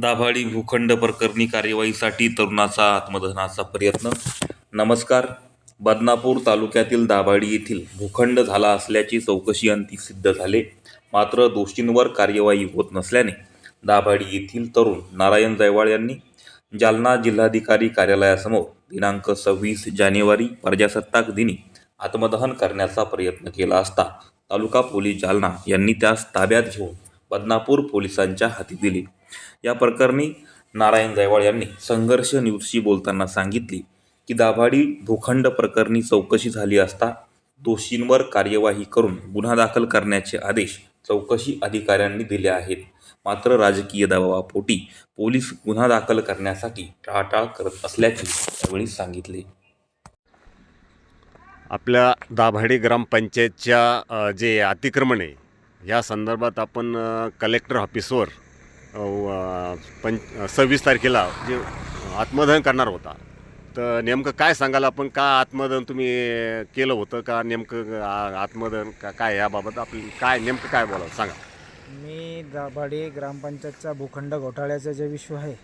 दाभाडी भूखंड प्रकरणी कार्यवाहीसाठी तरुणाचा आत्मदहनाचा प्रयत्न. नमस्कार. बदनापूर तालुक्यातील दाभाडी येथील भूखंड झाला असल्याची चौकशी अंती सिद्ध झाले. मात्र दोषींवर कार्यवाही होत नसल्याने दाभाडी येथील तरुण नारायण जयवाळ यांनी जालना जिल्हाधिकारी कार्यालयासमोर दिनांक सव्वीस जानेवारी प्रजासत्ताक दिनी आत्मदहन करण्याचा प्रयत्न केला असता तालुका पोलीस जालना यांनी त्यास ताब्यात घेऊन बदनापूर पोलिसांच्या हाती दिले. या प्रकरणी नारायण जायवाळ यांनी संघर्ष न्यूजशी बोलताना सांगितले की दाभाडी भूखंड प्रकरणी चौकशी झाली असता दोषींवर कार्यवाही करून गुन्हा दाखल करण्याचे आदेश चौकशी अधिकाऱ्यांनी दिले आहेत. मात्र राजकीय दबावापोटी पोलीस गुन्हा दाखल करण्यासाठी टाळाटाळ करत असल्याचे यावेळी सांगितले. आपल्या दाभाडी ग्रामपंचायतच्या जे अतिक्रमण आहे या संदर्भात आपण कलेक्टर ऑफिसवर पंच सव्वीस तारखेला जे आत्मदहन करणार होता. तर नेमकं काय सांगाल आपण? का आत्मदहन तुम्ही केलं होतं? का नेमकं आ- आत्मदहन का काय याबाबत आपली काय नेमकं काय बोला सांगा. मी दाभाडी ग्रामपंचायतचा भूखंड घोटाळ्याचं जे विश्व आहे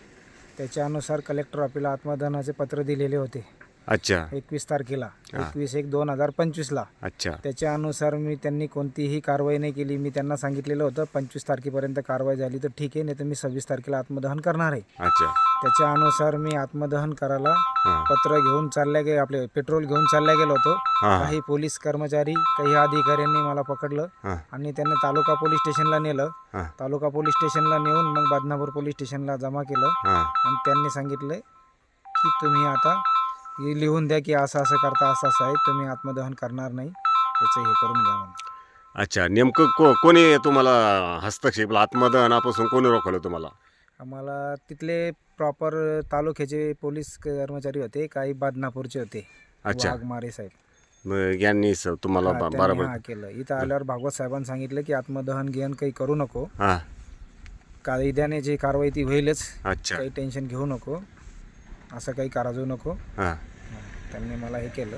त्याच्यानुसार कलेक्टर ऑफिला आत्मदहनाचे पत्र दिलेले होते. अच्छा. एकवीस तारखेला. एकवीस एक दोन हजार पंचवीसला. अच्छा. त्याच्यानुसार मी त्यांनी कोणतीही कारवाई नाही केली. मी त्यांना सांगितलेलं होतं पंचवीस तारखेपर्यंत कारवाई झाली तर ठीक आहे नाही तर मी सव्वीस तारखेला आत्मदहन करणार आहे. अच्छा. त्याच्यानुसार मी आत्मदहन करायला पत्र घेऊन चालल्या गे आपले पेट्रोल घेऊन चालल्या गेलो होतो. काही पोलीस कर्मचारी काही अधिकाऱ्यांनी मला पकडलं आणि त्यांनी तालुका पोलीस स्टेशनला नेलं. तालुका पोलीस स्टेशनला नेऊन मग बदनापूर पोलीस स्टेशनला जमा केलं. आणि त्यांनी सांगितलं की तुम्ही आता हे लिहून द्या की असं असं करता असं असं आहे तुम्ही आत्मदहन करणार नाही. त्याचं हे करून घ्या म्हणून. अच्छा नेमकं को कोणी तुम्हाला हस्तक्षेप आत्मदहनापासून कोणी रोखवलं तुम्हाला? आम्हाला तिथले प्रॉपर तालुक्याचे पोलीस कर्मचारी होते काही बदनापूरचे होते. अच्छा. वाघमारे साहेब. मग यांनी स- तुम्हाला हा, ब- त्यांनी बरोबर हा केलं. इथं आल्यावर भागवत साहेबांनी सांगितलं की आत्मदहन घेऊन काही करू नको. हां. कायद्याने जी कारवाई ती होईलच. अच्छा. काही टेन्शन घेऊ नको. असं काही कराजू नको. हां. त्यांनी मला हे केलं.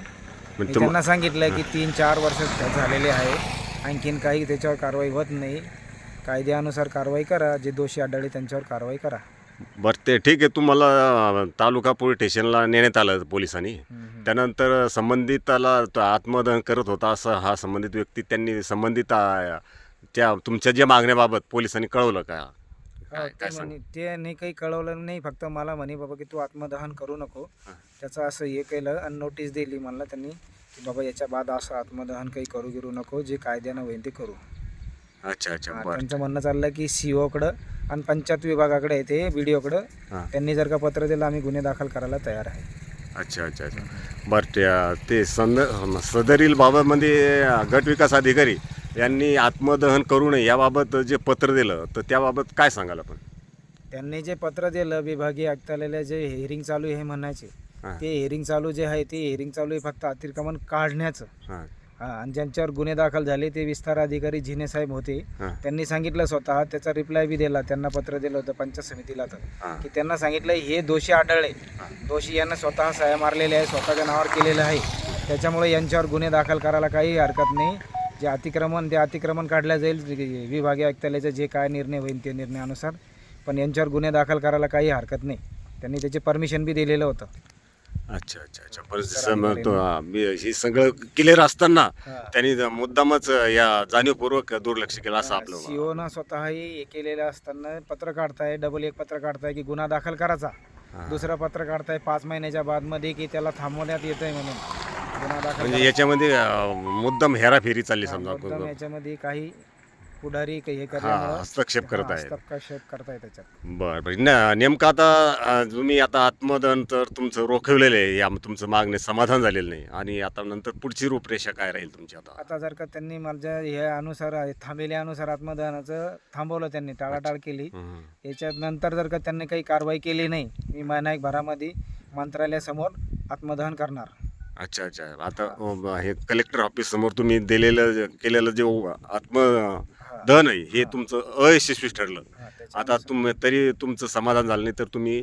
मग मी त्यांना सांगितलं की तीन चार वर्ष झालेले आहे. आणखीन काही त्याच्यावर कारवाई होत नाही. कायद्यानुसार कारवाई करा. जे दोषी आढळले त्यांच्यावर कारवाई करा. बरं ते ठीक आहे. तुम्हाला तालुका पोलीस स्टेशनला नेण्यात आलं पोलिसांनी. त्यानंतर संबंधिताला आत्मदहन करत होता असं हा संबंधित व्यक्ती त्यांनी संबंधित त्या तुमच्या ज्या मागण्याबाबत पोलिसांनी कळवलं का? काय ते काय सांग म्हणे ते नाही काही कळवलं नाही फक्त मला म्हणे बाबा की तू आत्मदहन करू नको. हा. त्याचं असं हे केलं आणि नोटीस दिली मला त्यांनी की बाबा याच्या बाद असं आत्मदहन काही करू गिरू नको जे कायद्यानं होईल ते करू. अच्छा अच्छा हा, बरं. त्यांचं म्हणणं चाललं की सीओकडं आणि पंचायत विभागाकडे आहे ते व्हिडिओकडं हां. त्यांनी जर का पत्र दिलं आम्ही गुन्हे दाखल करायला तयार आहे. अच्छा अच्छा अच्छा. बरं त्या ते संद सदरील बाबतमध्ये गट विकास अधिकारी यांनी आत्मदहन करू नये याबाबत जे पत्र दिलं तर त्याबाबत काय सांगाल आपण? त्यांनी जे पत्र दिलं विभागीय आयुक्तालयाला जे हेअरिंग चालू आहे हे म्हणायचे. हां. ते हेअरिंग चालू जे आहे ते हेअरिंग चालू आहे फक्त अतिक्रमण काढण्याचं. हां. हा, आणि ज्यांच्यावर गुन्हे दाखल झाले ते विस्तार अधिकारी झिने साहेब होते. हां. त्यांनी सांगितलं स्वतः त्याचा रिप्लाय बी दिला त्यांना पत्र दिलं होतं पंचायत समितीला तर. हां. की त्यांना सांगितलं हे दोषी आढळले. दोषी यांना स्वतः सह्या मारलेले आहे स्वतःच्या नावावर केलेलं आहे. त्याच्यामुळे यांच्यावर गुन्हे दाखल करायला काही हरकत नाही. जे अतिक्रमण ते अतिक्रमण काढल्या जाईल विभागीय आयुक्तालयाचा जे काय निर्णय होईल ते निर्णयानुसार. पण यांच्यावर गुन्हे दाखल करायला काही हरकत नाही. त्यांनी त्याचे परमिशन बी दिलेलं होतं. अच्छा अच्छा अच्छा. तो, हा, सगळं क्लिअर असताना त्यांनी मुद्दामच या जाणीवपूर्वक दुर्लक्ष केलं असं आपलं सीओनं स्वतःही हे केलेलं असताना पत्र काढताय डबल एक पत्र काढताय की गुन्हा दाखल करायचा. दुसरं पत्र काढताय पाच महिन्याच्या बादमध्ये की त्याला थांबवण्यात येत आहे म्हणून. गुन्हा दाखल म्हणजे याच्यामध्ये अं, मुद्दाम हेराफेरी चालली समजा. मुद्दाम याच्यामध्ये काही पुढारी काही हे हा करण्यामुळं हस्तक्षेप करत हा, आहे हस्तक्षेप करताय त्याच्यात. बरं बरं. न- नेमकं आता अं, तुम्ही आता आत्मदहन तर तुमचं रोखवलेलं आहे. या तुमचं मागणे समाधान झालेलं नाही. आणि आता नंतर पुढची रूपरेषा काय राहील तुमची आता? आता जर का त्यांनी माझ्या हे अनुसार थांबलेल्यानुसार आत्मदहनाचं थांबवलं त्यांनी टाळाटाळ केली. हम्म. याच्यात नंतर जर का त्यांनी काही कारवाई केली नाही मी महिना भरामध्ये मंत्रालयासमोर आत्मदहन करणार. अच्छा अच्छा. आता अं, हे कलेक्टर ऑफिस समोर तुम्ही दिलेलं जे- केलेलं जे आत्मदहन आहे हे तुमचं अयशस्वी ठरलं. हा, आता तुम तरी तुमचं समाधान झालं नाही तर तुम्ही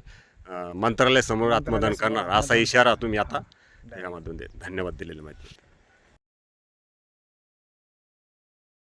मंत्रालयासमोर आत्मदान करणार. असा इशारा तुम्ही आता यामधून दे धन्यवाद दिलेला माहिती.